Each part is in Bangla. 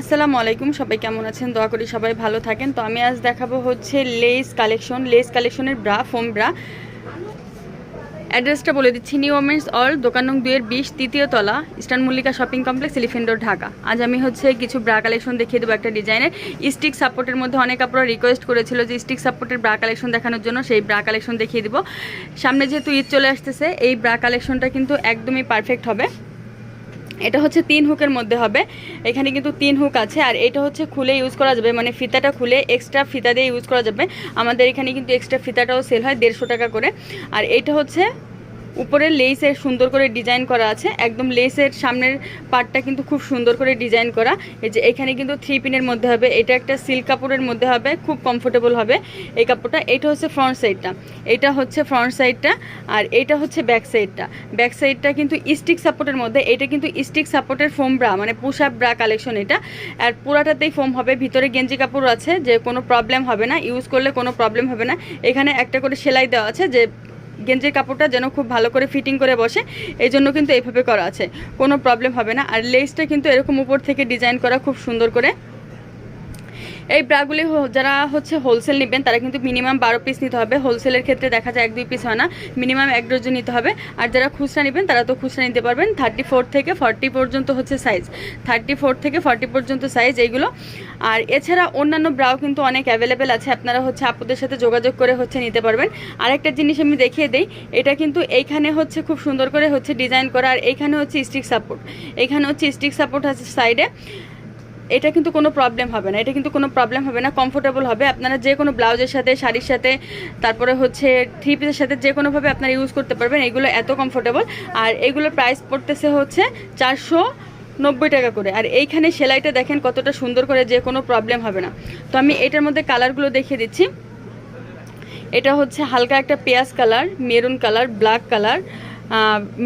আসসালামু আলাইকুম, সবাই কেমন আছেন? দোয়া করি সবাই ভালো থাকেন। তো আমি আজ দেখাবো হচ্ছে লেস কালেকশন। লেস কালেকশনের ব্রা, ফোম ব্রা। অ্যাড্রেসটা বলে দিচ্ছি, নিউ ওমেন্স অল, দোকান নং দুইয়ের বিশ, তৃতীয় তলা, Eastern Mallika shopping complex Elephant Road Dhaka. আজ আমি হচ্ছে কিছু ব্রা কালেকশন দেখিয়ে দেবো একটা ডিজাইনের। স্টিক সাপোর্টের মধ্যে অনেক আপনারা রিকোয়েস্ট করেছিল যে স্টিক সাপোর্টের ব্রা কালেকশন দেখানোর জন্য, সেই ব্রা কালেকশন দেখিয়ে দিব। সামনে যেহেতু ঈদ চলে আসতেছে, এই ব্রা কালেকশনটা কিন্তু একদমই পারফেক্ট হবে। এটা হচ্ছে তিন হুকের মধ্যে হবে। এখানে কিন্তু তিন হুক আছে আর এটা হচ্ছে খুলে ইউজ করা যাবে মানে ফিতাটা খুলে এক্সট্রা ফিতা দিয়ে ইউজ করা যাবে। আমাদের এখানে কিন্তু এক্সট্রা ফিতাটাও সেল হয় দেড়শো টাকা করে। আর এটা হচ্ছে উপরে লেসের সুন্দর করে ডিজাইন করা আছে। একদম লেসের সামনের পার্টটা কিন্তু খুব সুন্দর করে ডিজাইন করা। এই যে এখানে কিন্তু থ্রি পিনের মধ্যে হবে। এটা একটা সিল্ক কাপড়ের মধ্যে হবে। খুব কমফোর্টেবল হবে এই কাপড়টা। এটা হচ্ছে ফ্রন্ট সাইডটা এটা হচ্ছে ফ্রন্ট সাইডটা আর এটা হচ্ছে ব্যাক সাইডটা ব্যাক সাইডটা কিন্তু স্টিক সাপোর্টের মধ্যে। এটা কিন্তু স্টিক সাপোর্টের ফোম ব্রা মানে পুশ আপ ব্রা কালেকশন এটা। আর পুরাটাতেই ফোম হবে। ভিতরে গেঞ্জি কাপড় আছে যে কোনো প্রবলেম হবে না। ইউজ করলে কোনো প্রবলেম হবে না। এখানে একটা করে সেলাই দেওয়া আছে যে গেঞ্জির কাপড়টা যেন খুব ভালো করে ফিটিং করে বসে, এই জন্য কিন্তু এইভাবে করা আছে। কোনো প্রবলেম হবে না। আর লেসটা কিন্তু এরকম উপর থেকে ডিজাইন করা খুব সুন্দর করে। এই ব্রাগুলি যারা হচ্ছে হোলসেল নেবেন, তারা কিন্তু মিনিমাম বারো পিস নিতে হবে। হোলসেলের ক্ষেত্রে দেখা যায় এক, দুই পিস হয় না। মিনিমাম এক ডজন নিতে হবে। আর যারা খুচরা নেবেন, তারা তো খুচরা নিতে পারবেন। থার্টি থেকে ফর্টি পর্যন্ত হচ্ছে সাইজ থার্টি থেকে ফর্টি পর্যন্ত সাইজ এইগুলো। আর এছাড়া অন্যান্য ব্রাও কিন্তু অনেক অ্যাভেলেবেল আছে। আপনারা হচ্ছে আপুদের সাথে যোগাযোগ করে হচ্ছে নিতে পারবেন। আরেকটা জিনিস আমি দেখিয়ে দিই, এটা কিন্তু এইখানে হচ্ছে খুব সুন্দর করে হচ্ছে ডিজাইন করা। আর এইখানে হচ্ছে স্টিক সাপোর্ট এইখানে হচ্ছে স্টিক সাপোর্ট আছে সাইডে এটা কিন্তু কোনো প্রবলেম হবে না, এটা কিন্তু কোনো প্রবলেম হবে না কমফোর্টেবল হবে। আপনারা যে কোনো ব্লাউজের সাথে, শাড়ির সাথে, তারপরে হচ্ছে থ্রি পিসের সাথে যে কোনোভাবে আপনারা ইউজ করতে পারবেন, এগুলো এত কমফোর্টেবল আর এগুলোর প্রাইস পড়তেছে হচ্ছে চারশো নব্বই টাকা করে। আর এইখানে সেলাইটা দেখেন কতটা সুন্দর করে যে কোনো প্রবলেম হবে না। তো আমি এটার মধ্যে কালারগুলো দেখিয়ে দিচ্ছি। এটা হচ্ছে হালকা একটা পেঁয়াজ colour maroon colour black colour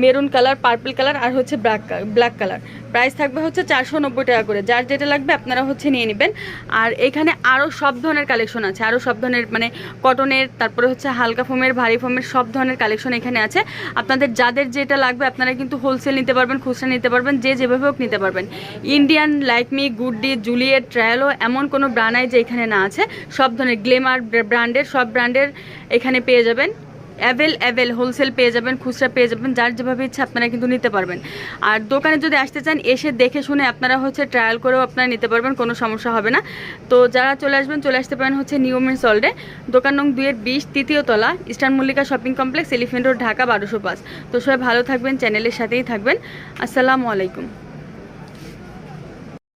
maroon colour, purple colour আর হচ্ছে ব্ল্যাক ব্ল্যাক কালার। প্রাইস থাকবে হচ্ছে চারশো নব্বই টাকা করে। যার যেটা লাগবে আপনারা হচ্ছে নিয়ে নেবেন। আর এখানে আরও সব ধরনের কালেকশন আছে। আরও সব ধরনের মানে কটনের, তারপরে হচ্ছে হালকা ফোমের, ভারী ফোমের সব ধরনের কালেকশন এখানে আছে। আপনাদের যাদের যেটা লাগবে আপনারা কিন্তু হোলসেল নিতে পারবেন, খুচরা নিতে পারবেন, যে যেভাবে হোক নিতে পারবেন। Indian like me goody Juliet ট্রায়ালো এমন কোনো ব্রান্ড যে এখানে না আছে। সব ধরনের গ্লেমার ব্র্যান্ডের সব ব্র্যান্ডের এখানে পেয়ে যাবেন। অ্যাভেল অ্যাভেল হোলসেল পেয়ে যাবেন, খুচরা পেয়ে যাবেন, যার যেভাবে ইচ্ছা আপনারা কিন্তু নিতে পারবেন। আর দোকানে যদি আসতে চান, এসে দেখে শুনে আপনারা হচ্ছে ট্রায়াল করেও আপনারা নিতে পারবেন, কোনো সমস্যা হবে না। তো যারা চলে আসবেন, চলে আসতে পারেন হচ্ছে নিয়মের সল্ডে দোকান নং দুইয়ের বিশ, তৃতীয় তলা Eastern Mallika shopping complex Elephant Road Dhaka বারোশো পাঁচ। তো সবাই ভালো থাকবেন চ্যানেলের সাথেই থাকবেন। আসসালামু আলাইকুম।